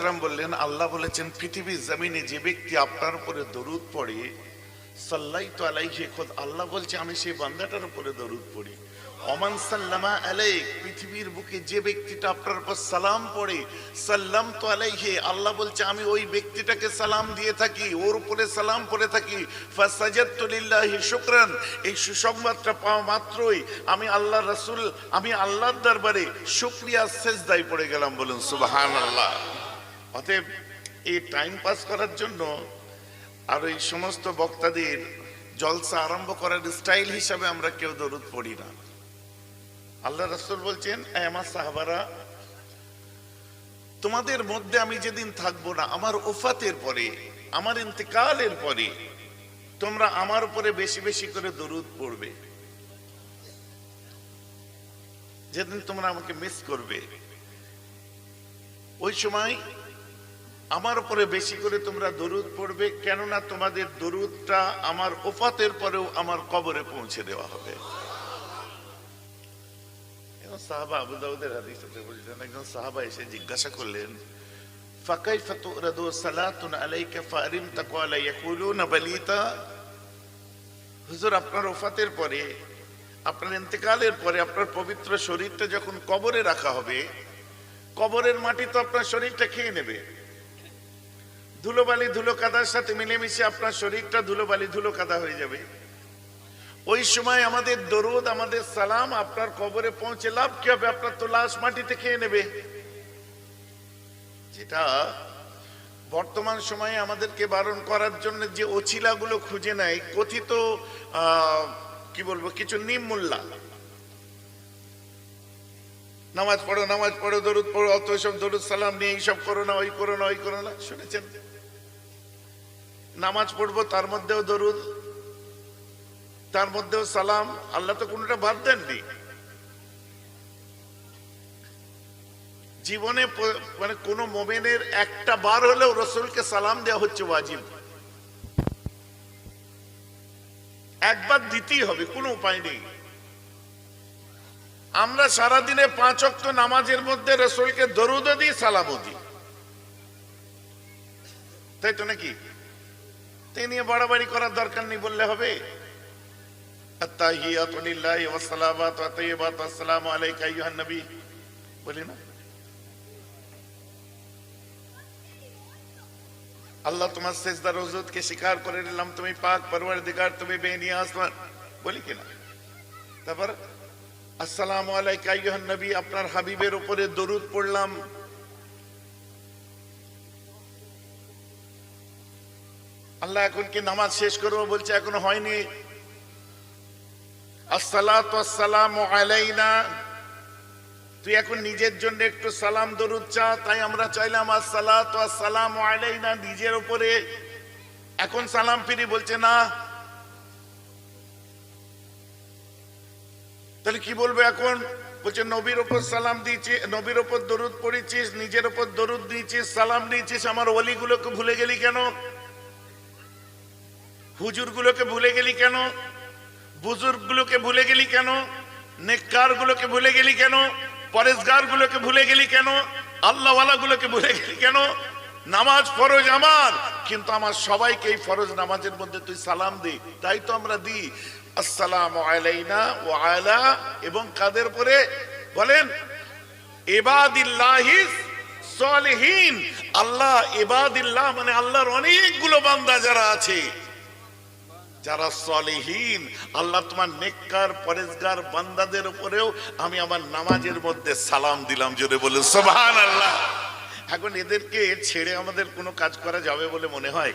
সাল্লাম বললেন, আল্লাহ বলেছেন, পৃথিবীর জমিনে যে ব্যক্তি আপনার উপরে দরুদ পড়ে সাল্লাই তো আলাইহি, খোদ আল্লাহ বলছে, আমি সেই বান্দাটার উপরে দরুদ পড়ি। অমান সাল্লামা আলাইক, পৃথিবীর বুকে যে ব্যক্তিটা আপনার উপর সালাম পড়ে সাল্লাম তো আলাইহি, আল্লাহ বলছে, আমি ওই ব্যক্তিটাকে সালাম দিয়ে থাকি, ওর উপরে সালাম পড়ে থাকি। ফাসাজাদতু লিল্লাহি শুকরান, এই সুসংবাদটা পাওয়া মাত্রই আমি আল্লাহ রাসূল, আমি আল্লাহর দরবারে শুকরিয়া সেজদায় পড়ে গেলাম বলুন, সুবহানাল্লাহ। অতএব এই টাইম পাস করার জন্য আর এই সমস্ত বক্তাদের জলসা আরম্ভ করার স্টাইল হিসাবে আমরা কেউ দরুদ পড়ি না। আল্লাহ রাসূল বলছেন আমার সাহাবারা, তোমাদের মধ্যে আমি যেদিন থাকব না, আমার ওফাতের পরে, আমার ইন্তেকালের পরে, তোমরা আমার উপরে বেশি বেশি করে দরুদ পড়বে। যেদিন তোমরা আমাকে মিস করবে। ওই সময় আমার উপরে বেশি করে তোমরা দরুদ পড়বে, কেননা তোমাদের দরুদটা আমার ওফাতের পরেও আমার কবরে পৌঁছে দেওয়া হবে। সাহাবা, আবু দাউদের একজন সাহাবা এসে জিজ্ঞাসা করলেন হুজুর, আপনার পরে, আপনার ইন্তেকালের পরে, আপনার পবিত্র শরীরটা যখন কবরে রাখা হবে, কবরের মাটি তো আপনার শরীরটা খেয়ে নেবে। ধুলোবালি ধুলো কাদার সাথে মিলেমিশে আপনার শরীরটা ধুলোবালি ধুলো কাদা হয়ে যাবে। ওই সময় আমাদের দরুদ, আমাদের সালাম আপনার কবরে পৌঁছে লাভ কি হবে? আপনার তো লাশ মাটিতে খেয়ে নেবে। যেটা বর্তমান সময়ে আমাদেরকে বারণ করার জন্য যে অছিলাগুলো খুঁজে নেয়, কথিত কি বলব, কিছু নিমুল্লা নামাজ পড়ো নামাজ পড়ো, দরুদ পড়ো, অত সব দরুদ সালাম নিয়ে এইসব করো না, ওই করো না, ওই করো না। শুনেছেন? নামাজ পড়ব, তার মধ্যেও দরুদ, তার মধ্যেও সালাম। আল্লাহ তো কোনটা বাদ দেননি। জীবনে মানে কোন মোমেনের একটা বার হলেও রসুলকে সালাম দেওয়া হচ্ছে ওয়াজিব। একবার দিতেই হবে, কোনো উপায় নেই। আমরা সারাদিনে পাঁচ অক্ত নামাজের মধ্যে রসুলকে দরুদও দিই, সালামও দিই। তাই তো নাকি? তে নিয়ে বাড়াবাড়ি করার দরকার নেই বললে হবে। আল্লাহ তোমার শেষদার রজতকে স্বীকার করে নিলাম, তুমি পাক পরবার দিকার তুমি বে নিয়ে আসমান। বলি কিনা তারপর, আসসালাম আলাইকাই নবী, আপনার হাবিবের উপরে দরুদ পড়লাম। আল্লাহ এখন কি নামাজ শেষ করব বলছে, এখনও হয়নি। আলাইনা। তুই এখন নিজের জন্য একটু সালাম দরুদ চা, তাই আমরা চাইলাম আসসালাতু আসসালামু আলাইনা নিজের উপরে। এখন সালাম ফিরি বলছে, না। তাহলে কি বলব এখন? বলছে, নবীর ওপর সালাম দিয়েছি, নবীর ওপর দরুদ পড়েছিস, নিজের ওপর দরুদ দিয়েছিস, সালাম দিয়েছিস, আমার ওলিগুলোকে ভুলে গেলি কেন? হুজুরগুলোকে ভুলে গেলি কেন? বুজুর্গ গুলোকে ভুলে গেলি কেন? নেককার গুলোকে ভুলে গেলি কেন? পরেশগার গুলোকে ভুলে গেলি কেন? আল্লাহওয়ালা গুলোকে ভুলে গেলি কেন? নামাজ ফরজ আমার, কিন্তু আমার সবাইকে এই ফরজ নামাজের মধ্যে তুই সালাম দি, তাই তো আমরা দিই। আসসালাম আলাইনা ও আলা, এবং কাদের পরে? বলেন এবাদিল্লাহিস সলিহীন। আল্লাহ এবাদিল্লাহ মানে আল্লাহর অনেকগুলো বান্দা যারা আছে যারা সলিহীন, আল্লাহ তোমার নেককার, পরেজগার বান্দাদের উপরেও আমি আমার নামাজের মধ্যে সালাম দিলাম জোরে বলে সোভান আল্লাহ এখন এদেরকে ছেড়ে আমাদের কোনো কাজ করা যাবে বলে মনে হয়?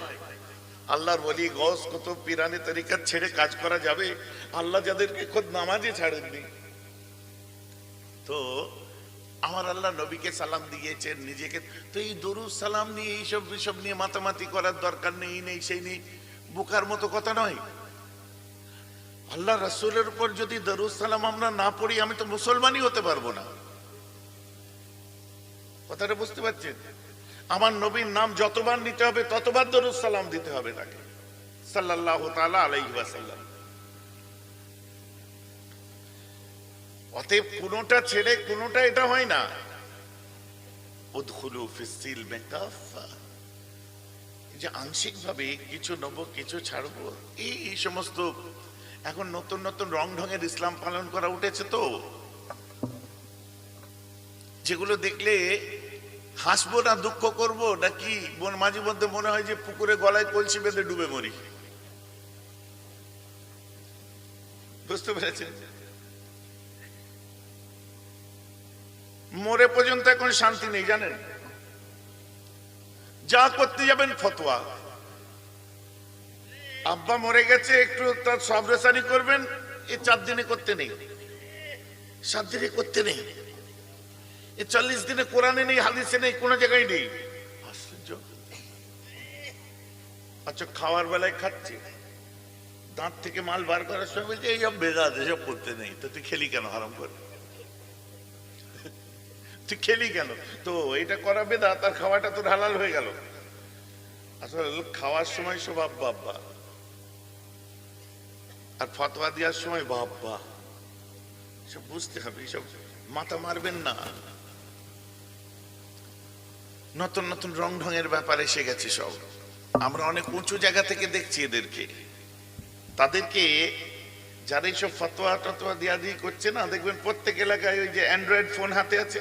আল্লাহর বলি গস কত পিরানি তরিকার ছেড়ে কাজ করা যাবে? আল্লাহ যাদেরকে খোদ নামাজে ছাড়েননি। তো আমার আল্লাহ নবীকে সালাম দিয়েছেন নিজেকে তো এই দরুদ সালাম নিয়ে এইসব বিষব নিয়ে মাতামাতি করার দরকার নেই নেই, সেই নেই। বোকার মতো কথা নয়। আল্লাহ রাসূলের উপর যদি দরুদ সালাম আমরা না পড়ি, আমি তো মুসলমানই হতে পারব না। কথাটা বুঝতে পারছেন? আমার নবীর নাম যতবার নিতে হবে, ততবার সালাম দিতে হবে তাকে তাআলা আলাইহি অতএব কোনোটা ছেড়ে কোনোটা এটা হয় না। উদখুলু ফিসিল মেকাফা যে আংশিক ভাবে কিছু নেব, কিছু ছাড়বো, এই সমস্ত এখন নতুন নতুন রং ঢঙের ইসলাম পালন করা উঠেছে তো। যেগুলো দেখলে হাসবো না, দুঃখ করব, নাকি মন মাঝে মধ্যে মনে হয় যে পুকুরে গলায় কলসি বেঁধে ডুবে মরি। বুঝতে পেরেছেন? মরে পর্যন্ত এখন শান্তি নেই, জানেন? যা করতে যাবেন ফতোয়া। আব্বা মরে গেছে, একটু তার সবরেসানি করবেন এই চার দিনে করতে নেই। সাত দিনে করতে নেই। এই চল্লিশ দিনে কোরআনে নেই, হাদিসে নেই, কোনো জায়গায় নেই। আশ্চর্য। আচ্ছা খাওয়ার বেলায় খাচ্ছে। দাঁত থেকে মাল বার করার সময় বলছে এইসব বেদাত এসব করতে নেই। তো তুই খেলি কেন? হারাম করে তুই খেলি কেন? তো এটা করা বেদাত আর খাওয়াটা তোর হালাল হয়ে গেল। আসলে খাওয়ার সময় সব আব্বা আব্বা। আর ফতোয়া দেওয়ার সময় বাব্বা সব বুঝতে হবে সব মাথা মারবেন না। নতুন নতুন রং ঢঙের ব্যাপার এসে গেছে সব। আমরা অনেক উঁচু জায়গা থেকে দেখছি এদেরকে। তাদেরকে যারা এইসব ফতোয়া টতোয়া দিয়া দিয়ে করছে না, দেখবেন প্রত্যেক এলাকায় ওই যে অ্যান্ড্রয়েড ফোন হাতে আছে।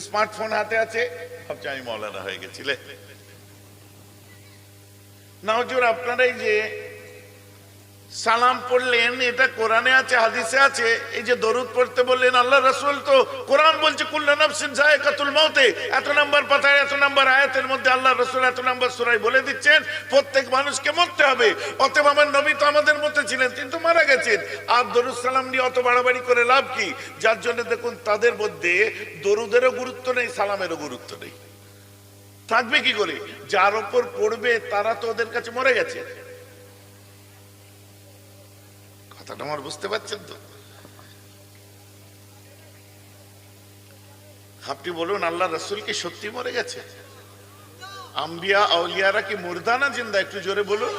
স্মার্টফোন হাতে আছে? ভাবছি আমি মৌলানা হয়ে গেছিলে না হুজুর আপনারাই যে সালাম পড়লেন, এটা কোরআনে আছে, হাদিসে আছে, এই যে দরুদ পড়তে বললেন, আল্লাহ রাসূল তো কোরআন বলছে এত পাতায়, এত আয়াতের মধ্যে আল্লাহ রাসূল এত সূরায় বলে দিচ্ছেন, প্রত্যেক মানুষকে মরতে হবে। অতএব আমার নবী তো আমাদের মধ্যে ছিলেন, কিন্তু মারা গেছেন। আর দরুদ সালাম নিয়ে অত বাড়াবাড়ি করে লাভ কি? যার জন্য দেখুন, তাদের মধ্যে দরুদেরও গুরুত্ব নেই, সালামেরও গুরুত্ব নেই। থাকবে কি করে? যার ওপর পড়বে, তারা তো ওদের কাছে মরে গেছে। কথাটা আমার বুঝতে পারছেন তো? আপনি বলুন, আল্লাহ রসুল কি সত্যি মরে গেছে? আম্বিয়া, আউলিয়ারা কি মুর্দা না জিন্দা? একটু জোরে বলুন।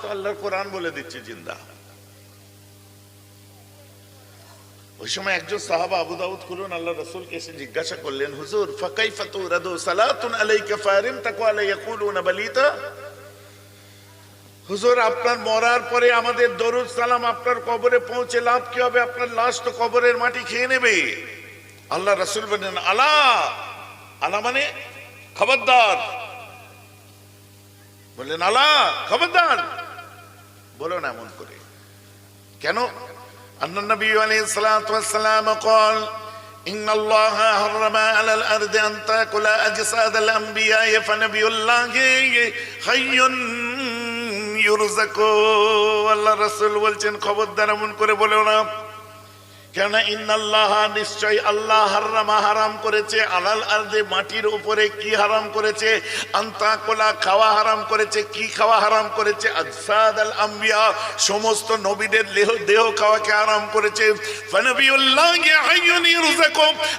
তো আল্লাহর কোরআন বলে দিচ্ছে, জিন্দা। ওই সময় একজন সাহাবা আবু দাউদ খুলুন আল্লাহ রসুলকে এসে জিজ্ঞাসা করলেন, হুজুর ফাকাই ফাতু রাদু সালাতুন আলাইকা ফারিম তাকু আলাই ইয়াকুলুনা বালিতা? হুজুর আপনার মরার পরে আমাদের দরুদ সালাম আপনার কবরে পৌঁছে লাভ কি হবে আপনার লাশ তো কবরের মাটি খেয়ে নেবে আল্লাহ রসুল বলেন আলা আলা মানে খবরদার বললেন আলা খবরদার বলো না এমন করে কেন أن النبي عليه الصلاة والسلام قال إن الله حرم على الأرض أن تأكل أجساد الأنبياء فنبي الله حي ইউরুজাকো আল্লাহ রাসুল বলছেন খবরদার এমন করে বলেও না। কেননা ইন্নাল্লাহ নিশ্চয় আল্লাহ হারামা হারাম করেছে, আলাল আর্দে মাটির উপরে কি হারাম করেছে, আন্তা কোলা খাওয়া হারাম করেছে, কি খাওয়া হারাম করেছে, আজসাদ আল আম্বিয়া, সমস্ত নবীদের দেহ দেহ খাওয়াকে হারাম করেছে।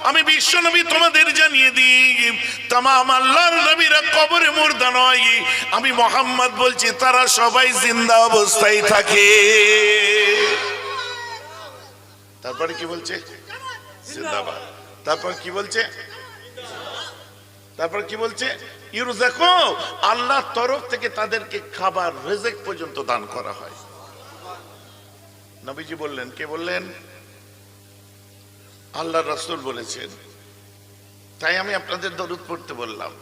আমি বিশ্ব নবী তোমাদের জানিয়ে দিই, তামাম আল্লাহর নবীরা কবরে মুর্দা নয়। আমি মোহাম্মদ বলছি, তারা সবাই জিন্দা অবস্থায় থাকে। তারপরে কি বলছে? জিন্দাবাদ। তারপর কি বলছে? তারপর কি বলছে? আল্লাহ তরফ থেকে তাদেরকে খাবার, রেজেক পর্যন্ত দান করা হয়। নবীজি বললেন, কে বললেন? আল্লাহ রাসূল বলেছেন। তাই আমি আপনাদের দরুদ পড়তে বললাম।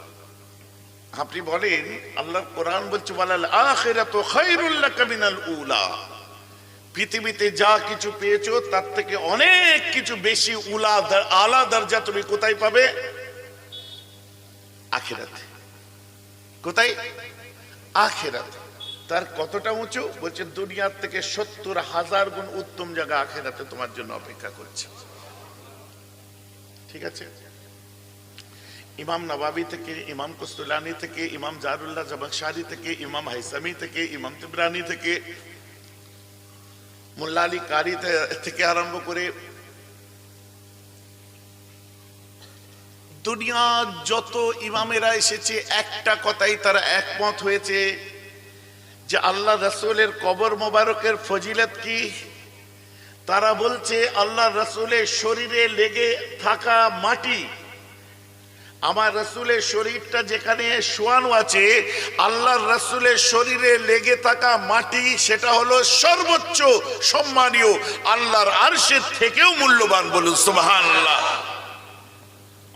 আপনি বলেন, আল্লাহ কোরআন বলছে বলাল আখিরাতু খায়রুল লাকা মিনাল উলা। পৃথিবীতে যা কিছু পেয়েছ, তার থেকে অনেক কিছু বেশি উলা আলা দরজা তুমি কোথায় পাবে? আখেরাতে। কোথায়? আখেরাতে। তার কতটা উঁচু? বলছে, দুনিয়ার থেকে সত্তর হাজার গুণ উত্তম জায়গা আখেরাতে তোমার জন্য অপেক্ষা করছে। ঠিক আছে? ইমাম নবাবি থেকে, ইমাম কুস্তুলানি থেকে, ইমাম জারুল্লাহ জবাকশারি থেকে, ইমাম হাইসামি থেকে, ইমাম তিবরানি থেকে মোল্লা কারি থেকে আরম্ভ করে দুনিয়ার যত ইমামেরা এসেছে, একটা কথাই তারা একমত হয়েছে যে আল্লাহ রসুলের কবর মোবারকের ফজিলত কি? তারা বলছে, আল্লাহ রসুলের শরীরে লেগে থাকা মাটি আমার রসুলের শরীরটা যেখানে শোয়ানো আছে, আল্লাহর রসুলের শরীরে লেগে থাকা মাটি, সেটা হলো সর্বোচ্চ সম্মানীয়, আল্লাহর আরশের থেকেও মূল্যবান বলুন সুবহান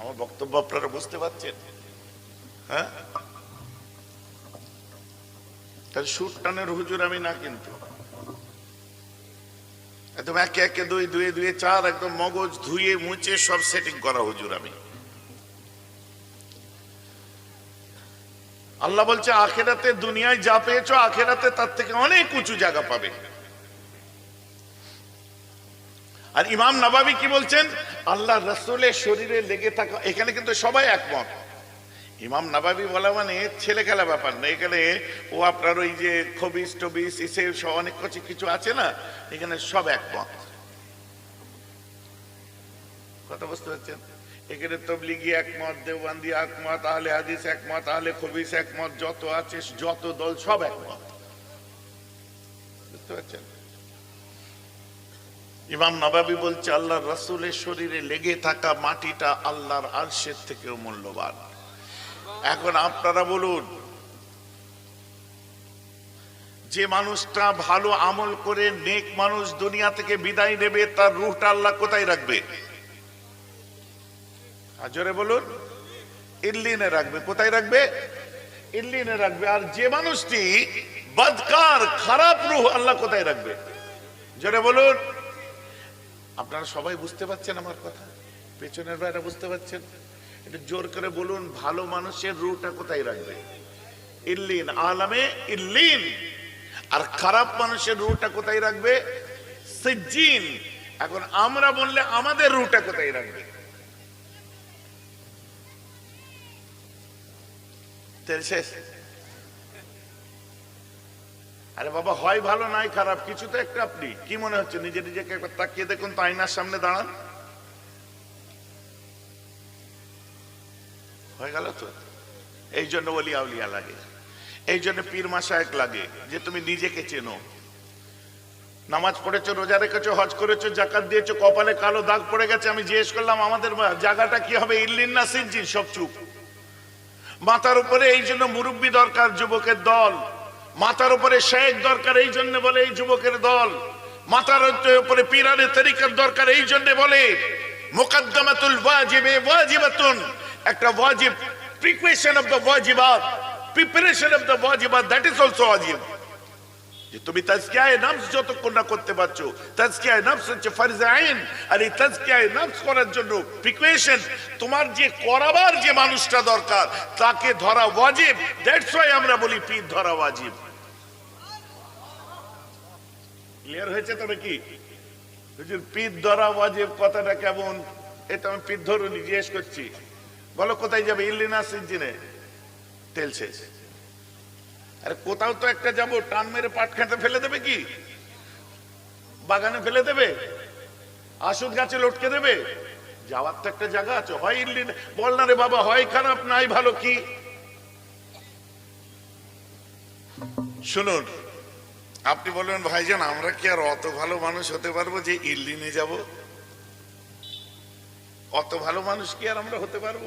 আমার বক্তব্য আপনারা বুঝতে পারছেন? হ্যাঁ? তাহলে সুর টানের হুজুর আমি না কিন্তু। একদম একে একে দুই দুয়ে দুয়ে চার, একদম মগজ ধুয়ে মুছে সব সেটিং করা হুজুর আমি। আল্লাহ বলছে, আখেরাতে দুনিয়ায় যা পেয়েছ, আখেরাতে তার থেকে অনেক উঁচু জায়গা পাবে। আর ইমাম নবাবি কি বলছেন? আল্লাহ রসুলের শরীরে লেগে থাকা এখানে কিন্তু সবাই একমত। ইমাম নবাবি বলা মানে ছেলে খেলা ব্যাপার না। এখানে ও আপনার ওই যে খবিস টবিস ইসে অনেক কিছু কিছু আছে না? এখানে সব একমত। কথা বুঝতে পারছেন? এখানে তবলিগি একমত, দেওবান্দি একমত, আহলে হাদিস একমত, আহলে খবিস একমত, যত আছে যত দল সব একমত। ইমাম নবাবি বলছে, আল্লাহর রসুলের শরীরে লেগে থাকা মাটিটা আল্লাহর আরশের থেকেও মূল্যবান। এখন আপনারা বলুন, যে মানুষটা ভালো আমল করে, নেক মানুষ দুনিয়া থেকে বিদায় নেবে, তার রুহটা আল্লাহ কোথায় রাখবে? আর জোরে বলুন, ইল্লিনে রাখবে। কোথায় রাখবে? ইল্লিনে রাখবে। আর যে মানুষটি বদকার, খারাপ রুহ, আল্লাহ কোথায় রাখবে? জোরে বলুন। আপনারা সবাই বুঝতে পারছেন আমার কথা? পেছনের বাইরে বুঝতে পারছেন? একটু জোর করে বলুন, ভালো মানুষের রুটা কোথায় রাখবে? ইল্লিন, আলামে ইল্লিন। আর খারাপ মানুষের রুটা কোথায় রাখবে? সিজ্জিন। এখন আমরা বললে আমাদের রুটা কোথায় রাখবে? তেল শেষ। আরে বাবা, হয় ভালো, নাই খারাপ, কিছু তো একটা আপনি। কি মনে হচ্ছে, নিজে নিজেকে একবার তাকিয়ে দেখুন তো আয়নার সামনে দাঁড়ান? হয়ে গেল তো? এই জন্য বলি আউলিয়া লাগে। এই জন্য পীর মাসায়ক লাগে, যে তুমি নিজেকে চেনো। নামাজ পড়েছো, রোজা রেখেছো, হজ করেছ, জাকাত দিয়েছ, কপালে কালো দাগ পড়ে গেছে, আমি জিজ্ঞেস করলাম, আমাদের জায়গাটা কি হবে, ইল্লিন না সিনজিন? সব চুপ। মাথার উপরে এই জন্য মুরব্বী দরকার যুবকের দল। মাথার উপরে শেখ দরকার, এই জন্য বলে এই যুবকের দল। মাথার উপরে পিরানের তরিকার দরকার, এই জন্য বলে মোকদ্দমাতুল ওয়াজিবে ওয়াজিবাতুন। একটা ওয়াজিব প্রিপারেশন অফ দ্য ওয়াজিবাত প্রিপারেশন অফ দ্য ওয়াজিবাত দ্যাট ইজ অলসো ওয়াজিব যে তুমি তাজকিয়ায়ে নফস যতক্ষণ না করতে পারছ, তাজকিয়ায়ে নফস হচ্ছে ফরজ আইন। আর এই তাজকিয়ায়ে নফস করার জন্য প্রিপারেশন তোমার যে করাবার যে মানুষটা দরকার, তাকে ধরা ওয়াজিব। দ্যাটস ওয়াই আমরা বলি পীর ধরা ওয়াজিব। ক্লিয়ার হয়েছে তো নাকি? পীর ধরা ওয়াজিব কথাটা কেমন? এটা আমি পীর ধরুন, জিজ্ঞেস করছি। বলো, কোথায় যাবে? ইল্লিনা সিনজিনে তেল শেষ। আরে কোথাও তো একটা যাব, টান মেরে পাট খেতে ফেলে দেবে কি? বাগানে ফেলে দেবে? আসুদ গাছে লটকে দেবে? যাওয়ার তো একটা জায়গা আছে, হয় ইল্লি বল না রে বাবা, হয় খারাপ, নাই ভালো কি? শুনুন, আপনি বলবেন, ভাইজান, আমরা কি আর অত ভালো মানুষ হতে পারব যে ইল্লিনে যাব? অত ভালো মানুষ কি আর আমরা হতে পারব?